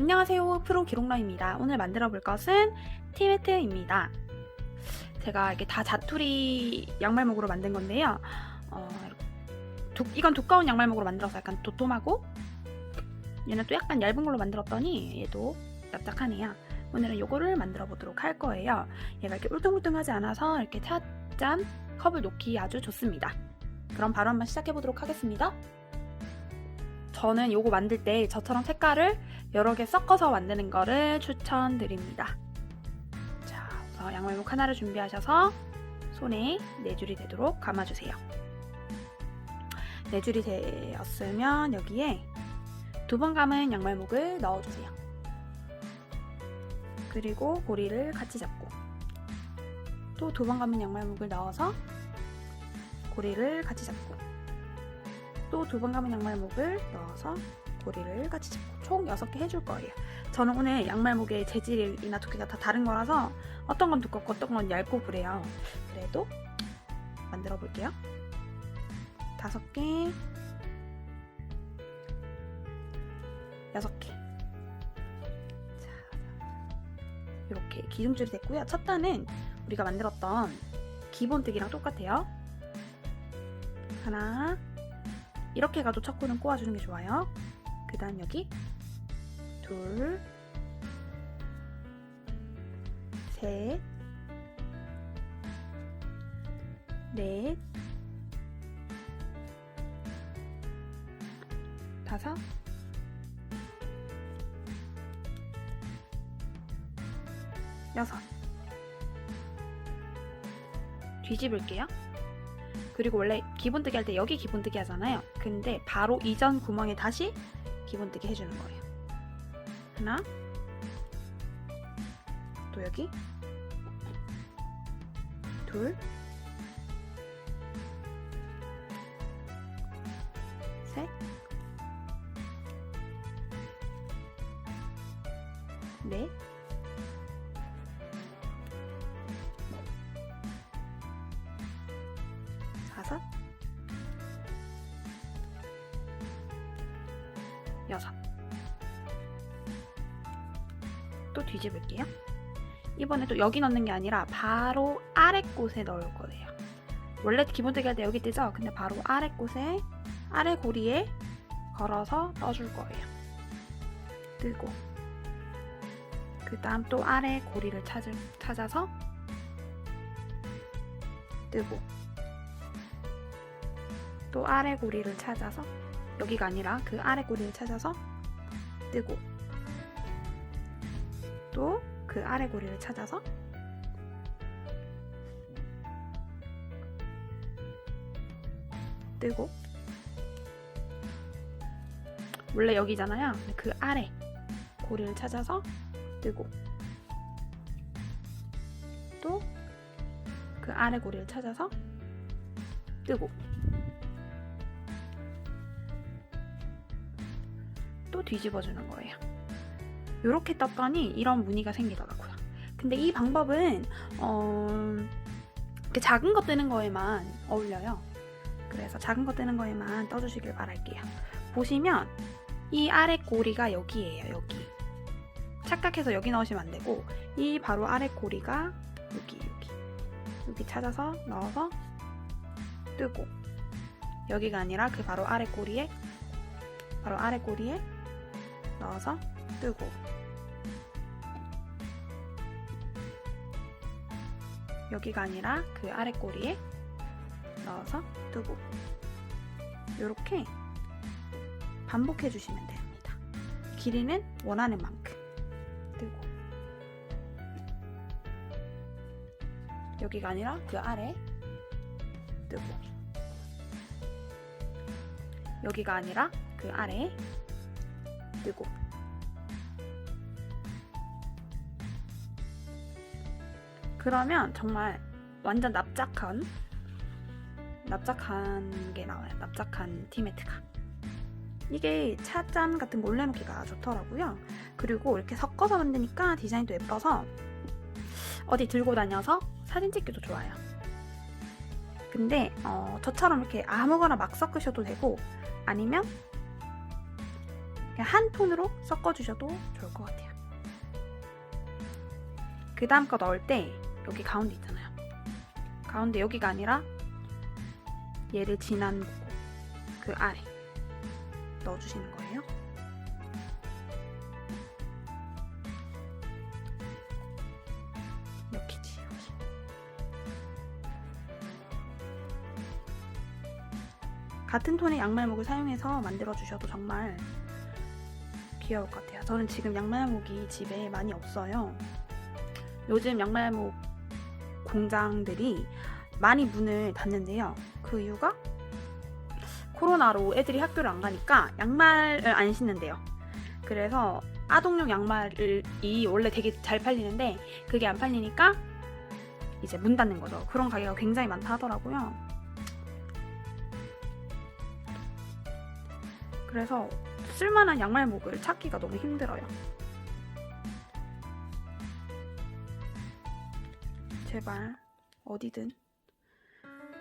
안녕하세요. 프로 기록러입니다. 오늘 만들어 볼 것은 티매트입니다. 제가 이게 다 자투리 양말목으로 만든 건데요. 어, 두- 이건 두꺼운 양말목으로 만들어서 약간 도톰하고 얘는 또 약간 얇은 걸로 만들었더니 얘도 납작하네요. 오늘은 이거를 만들어 보도록 할 거예요. 얘가 이렇게 울퉁불퉁하지 않아서 이렇게 찻잔 컵을 놓기 아주 좋습니다. 그럼 바로 한번 시작해 보도록 하겠습니다. 저는 요거 만들 때 저처럼 색깔을 여러 개 섞어서 만드는 거를 추천드립니다. 자, 우선 양말목 하나를 준비하셔서 손에 네 줄이 되도록 감아주세요. 네 줄이 되었으면 여기에 두 번 감은 양말목을 넣어주세요. 그리고 고리를 같이 잡고 또 두 번 감은 양말목을 넣어서 고리를 같이 잡고 또 두 번 감은 양말목을 넣어서 고리를 같이 잡고 총 6개 해줄 거예요. 저는 오늘 양말목의 재질이나 두께가 다 다른 거라서 어떤 건 두껍고 어떤 건 얇고 그래요. 그래도 만들어 볼게요. 다섯 개, 여섯 개. 자, 이렇게 기둥줄이 됐고요. 첫 단은 우리가 만들었던 기본뜨기랑 똑같아요. 하나, 이렇게 가도 첫 코는 꼬아주는 게 좋아요. 그 다음 여기 둘, 셋, 넷, 다섯, 여섯. 뒤집을게요. 그리고 원래 기본뜨기 할 때 여기 기본뜨기 하잖아요. 근데 바로 이전 구멍에 다시 기본 뜨기 해주는 거예요. 하나, 또 여기, 둘, 셋, 넷, 또 뒤집을게요. 이번에 또 여기 넣는 게 아니라 바로 아래 곳에 넣을 거예요. 원래 기본뜨기 할 때 여기 뜨죠? 근데 바로 아래 곳에 아래 고리에 걸어서 넣어줄 거예요. 뜨고 그 다음 또 아래 고리를 찾을, 찾아서 뜨고 또 아래 고리를 찾아서 여기가 아니라 그 아래 고리를 찾아서 뜨고 또 그 아래 고리를 찾아서 뜨고 원래 여기잖아요. 그 아래 고리를 찾아서 뜨고 또 그 아래 고리를 찾아서 뜨고 또 뒤집어 주는 거예요. 이렇게 떴더니 이런 무늬가 생기더라고요. 근데 이 방법은 어, 작은 거 뜨는 거에만 어울려요. 그래서 작은 거 뜨는 거에만 떠주시길 바랄게요. 보시면 이 아래 고리가 여기예요. 여기. 착각해서 여기 넣으시면 안 되고 이 바로 아래 고리가 여기 여기 여기 찾아서 넣어서 뜨고 여기가 아니라 그 바로 아래 고리에 바로 아래 고리에 넣어서 뜨고 여기가 아니라 그 아래 꼬리에 넣어서 뜨고 이렇게 반복해 주시면 됩니다. 길이는 원하는 만큼. 뜨고 여기가 아니라 그 아래 뜨고 여기가 아니라 그 아래 뜨고 그러면 정말 완전 납작한 납작한 게 나와요. 납작한 티매트가. 이게 찻잔 같은 거 올려놓기가 좋더라고요. 그리고 이렇게 섞어서 만드니까 디자인도 예뻐서 어디 들고 다녀서 사진 찍기도 좋아요. 근데 어, 저처럼 이렇게 아무거나 막 섞으셔도 되고 아니면 한 톤으로 섞어주셔도 좋을 것 같아요. 그 다음 거 넣을 때 여기 가운데 있잖아요. 가운데 여기가 아니라 얘를 지난 그 아래 넣어주시는 거예요. 여기지 여기. 같은 톤의 양말목을 사용해서 만들어 주셔도 정말 귀여울 것 같아요. 저는 지금 양말목이 집에 많이 없어요. 요즘 양말목 공장들이 많이 문을 닫는데요. 그 이유가 코로나로 애들이 학교를 안 가니까 양말을 안 신는데요. 그래서 아동용 양말이 원래 되게 잘 팔리는데 그게 안 팔리니까 이제 문 닫는 거죠. 그런 가게가 굉장히 많다 하더라고요. 그래서 쓸만한 양말목을 찾기가 너무 힘들어요. 제발 어디든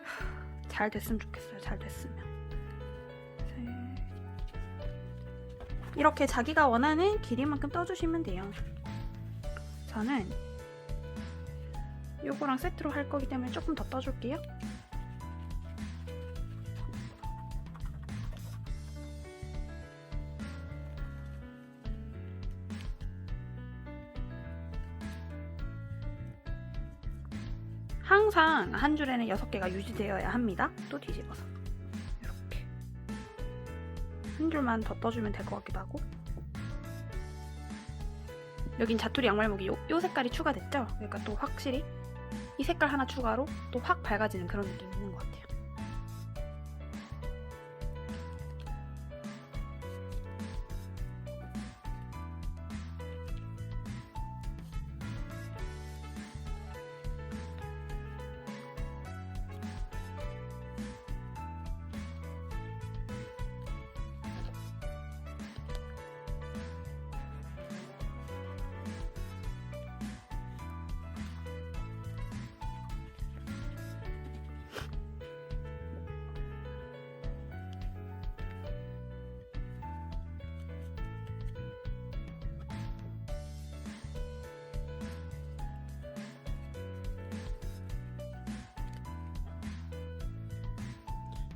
하, 잘 됐으면 좋겠어요. 잘 됐으면. 셋. 이렇게 자기가 원하는 길이만큼 떠주시면 돼요. 저는 요거랑 세트로 할 거기 때문에 조금 더 떠줄게요. 항상 한 줄에는 6개가 유지되어야 합니다. 또 뒤집어서 이렇게 한 줄만 더 떠주면 될 것 같기도 하고 여긴 자투리 양말목이 요, 요 색깔이 추가됐죠? 그러니까 또 확실히 이 색깔 하나 추가로 또 확 밝아지는 그런 느낌이 있는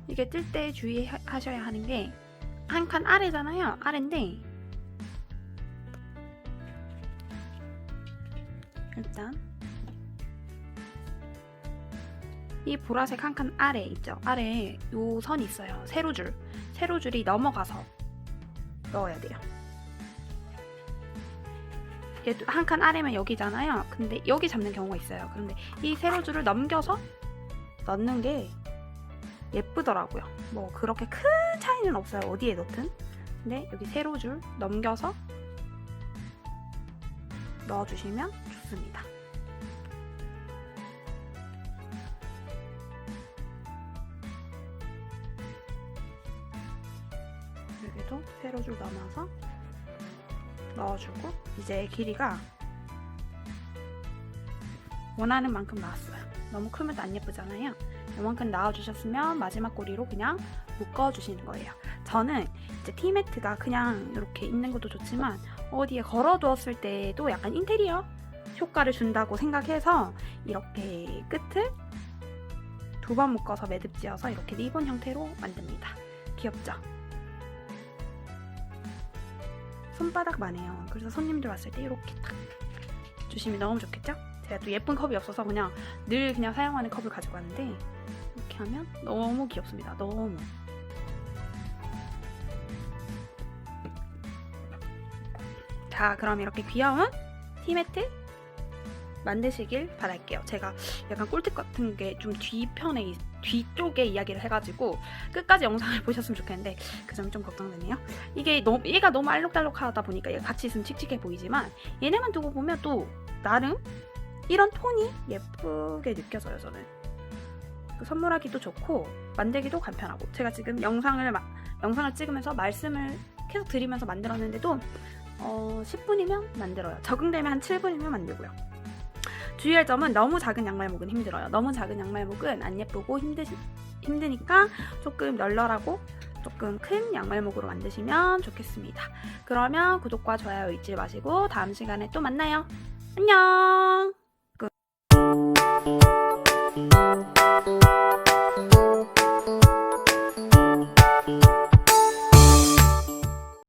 이게 뜰 때 주의하셔야 하는 게 한 칸 아래잖아요. 아래인데 일단 이 보라색 한 칸 아래 있죠. 아래에 요 선이 있어요. 세로줄. 세로줄이 넘어가서 넣어야 돼요. 얘도 한 칸 아래면 여기잖아요. 근데 여기 잡는 경우가 있어요. 그런데 이 세로줄을 넘겨서 넣는 게 예쁘더라고요. 뭐 그렇게 큰 차이는 없어요. 어디에 넣든. 근데 여기 세로줄 넘겨서 넣어주시면 좋습니다. 여기도 세로줄 넘어서 넣어주고 이제 길이가 원하는 만큼 나왔어요. 너무 크면 안 예쁘잖아요. 이만큼 나와주셨으면 마지막 꼬리로 그냥 묶어주시는 거예요. 저는 이제 티매트가 그냥 이렇게 있는 것도 좋지만 어디에 걸어두었을 때도 약간 인테리어 효과를 준다고 생각해서 이렇게 끝을 두 번 묶어서 매듭 지어서 이렇게 리본 형태로 만듭니다. 귀엽죠? 손바닥만 해요. 그래서 손님들 왔을 때 이렇게 딱 주시면 너무 좋겠죠? 제가 또 예쁜 컵이 없어서 그냥 늘 그냥 사용하는 컵을 가지고 왔는데 이렇게 하면 너무 귀엽습니다. 너무. 자, 그럼 이렇게 귀여운 티매트 만드시길 바랄게요. 제가 약간 꿀팁 같은 게 좀 뒤편에 있- 뒤쪽에 이야기를 해가지고 끝까지 영상을 보셨으면 좋겠는데 그 점이 좀 걱정되네요. 이게 너무 얘가 너무 알록달록하다 보니까 얘가 같이 있으면 칙칙해 보이지만 얘네만 두고 보면 또 나름 이런 톤이 예쁘게 느껴져요. 저는 그 선물하기도 좋고 만들기도 간편하고 제가 지금 영상을 마- 영상을 찍으면서 말씀을 계속 드리면서 만들었는데도 어, 10분이면 만들어요. 적응되면 한 7분이면 만들고요. 주의할 점은 너무 작은 양말목은 힘들어요. 너무 작은 양말목은 안 예쁘고 힘드시, 힘드니까 조금 널널하고 조금 큰 양말목으로 만드시면 좋겠습니다. 그러면 구독과 좋아요 잊지 마시고 다음 시간에 또 만나요. 안녕!